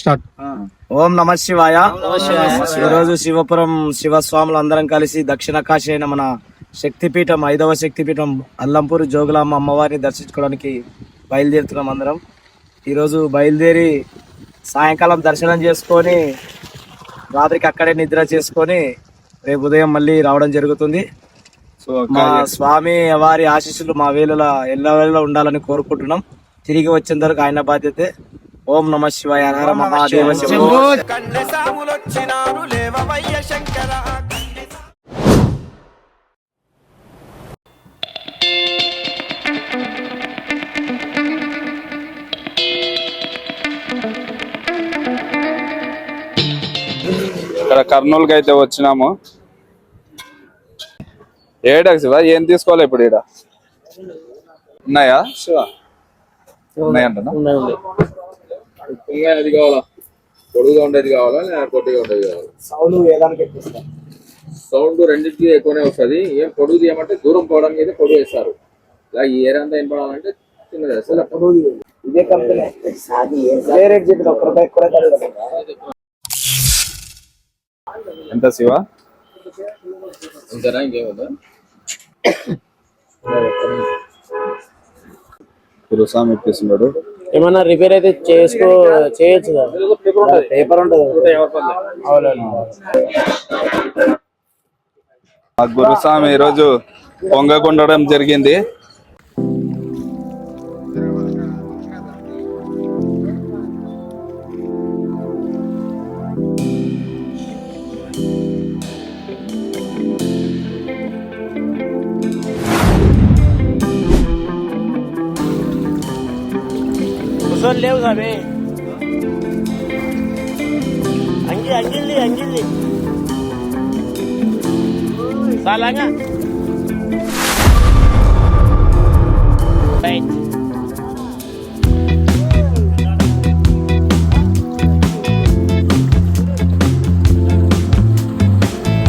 Start. ఓం నమ శివాయ. ఈరోజు శివపురం శివస్వాములు అందరం కలిసి దక్షిణ కాశీ అయిన మన శక్తిపీఠం ఐదవ శక్తిపీఠం అల్లంపూరి జోగులాంబ అమ్మవారిని దర్శించుకోవడానికి బయలుదేరుతున్నాం అందరం. ఈరోజు బయలుదేరి సాయంకాలం దర్శనం చేసుకొని రాత్రికి అక్కడే నిద్ర చేసుకొని రేపు ఉదయం మళ్ళీ రావడం జరుగుతుంది. సో మా స్వామి వారి ఆశీస్సులు మా వేళల ఎల్లవేళ ఉండాలని కోరుకుంటున్నాం. తిరిగి వచ్చేంత వరకు ఆయన బాధ్యతే ఓం నమ శివాయ హర మహాదేవ ఇక్కడ కర్నూలుకి అయితే వచ్చినాము. ఏడా శివ? ఏం తీసుకోవాలి ఇప్పుడు ఈడ? ఉన్నాయా? శివ? ఉన్నాయంటనా? అది కావాలా? పొడుగుగా ఉండేది కావాలా? లేదా పొట్టిగా ఉండేది కావాలా? వేదానికి ఎక్కిస్తాం. సౌండ్ రెండింటికి ఎక్కువనే వస్తది. ఏం పొడుగు తీయమంటే దూరం పోవడానికి అయితే పొడుగు వేస్తారు. ఇలా ఈ ఏరియా అంతా ఏం పడాలంటే చిన్నది. వేస్తారు ఇదే కంపెనీ. ఇదే రేట్ చెప్పిన ఒక్క రూపాయి ఎక్కువ ఎంత శివ? అంతేనా? ఇంకేమవుతా గురుస్వామి ఇప్పిస్తున్నాడు. ఏమన్నా రిపేర్ అయితే చేసుకో చేయొచ్చు కదా. పేపర్ ఉంటుంది. ఆ గురుస్వామి ఈరోజు పొంగకుండడం జరిగింది. కూర్చొని లేవు సామి అంగి అంగిల్ది అంగిల్ది చాలాగా రైట్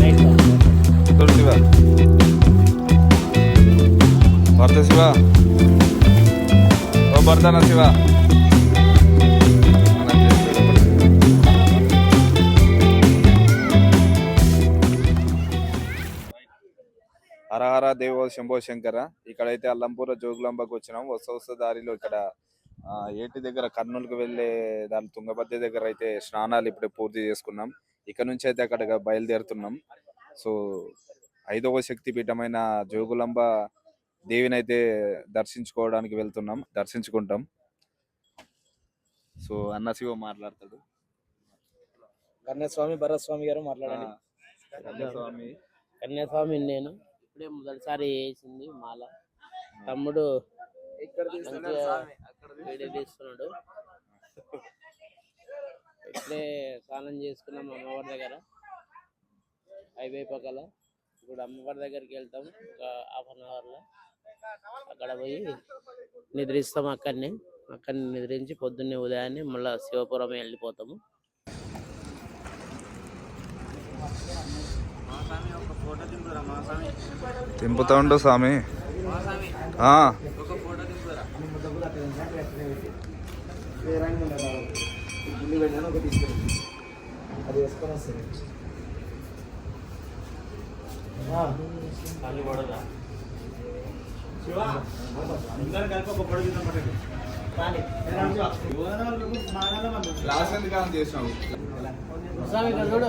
రైట్ చూడు శివ భర్త హర దేవో శంభో శంకర. ఇక్కడైతే అల్లంపూర జోగులాంబకు వచ్చినాం. వస్త వస్త దారిలో ఇక్కడ ఏటి దగ్గర కర్నూలుకు వెళ్ళే దాని తుంగభద్ర దగ్గర అయితే స్నానాలు ఇప్పుడే పూర్తి చేసుకున్నాం. ఇక్కడ నుంచి అయితే అక్కడ బయలుదేరుతున్నాం. సో ఐదవ శక్తి పీఠమైన జోగులాంబ దేవిని అయితే దర్శించుకోవడానికి వెళ్తున్నాం దర్శించుకుంటాం. సో అన్న శివ మాట్లాడతాడు. కన్యాస్వామి భరత్ స్వామి గారు మాట్లాడండి. స్వామి కన్యాస్వామి నేను. ఇప్పుడే మొదటిసారి వేసింది మాల. తమ్ముడు వీడియో తీస్తున్నాడు? ఇప్పుడే స్నానం చేసుకున్నాం అమ్మవారి దగ్గర. హైవే పక్కల. ఇప్పుడు అమ్మవారి దగ్గరికి వెళ్తాం ఒక హాఫ్ అన్ అవర్లో అక్కడ పోయి నిద్రిస్తాం అక్కడనే. అక్కడనే నిద్రించి పొద్దున్నే ఉదయాన్నే మళ్ళీ శివపురం వెళ్ళిపోతాము. తింపుతా ఉండు స్వామి. ఆ, అది వేసుకొని వస్తుంది స్వామి ఇక్కడ చూడు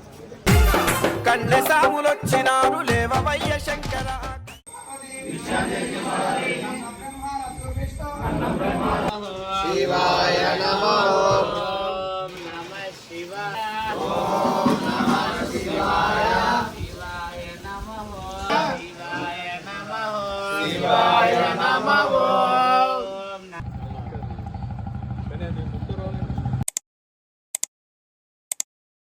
కన్నె సాములొచ్చినారు లేవవయ్య శంకర. ఓం నమ శివాయ నమో శివాయ నమో శివాయ నమో శివాయ నమః.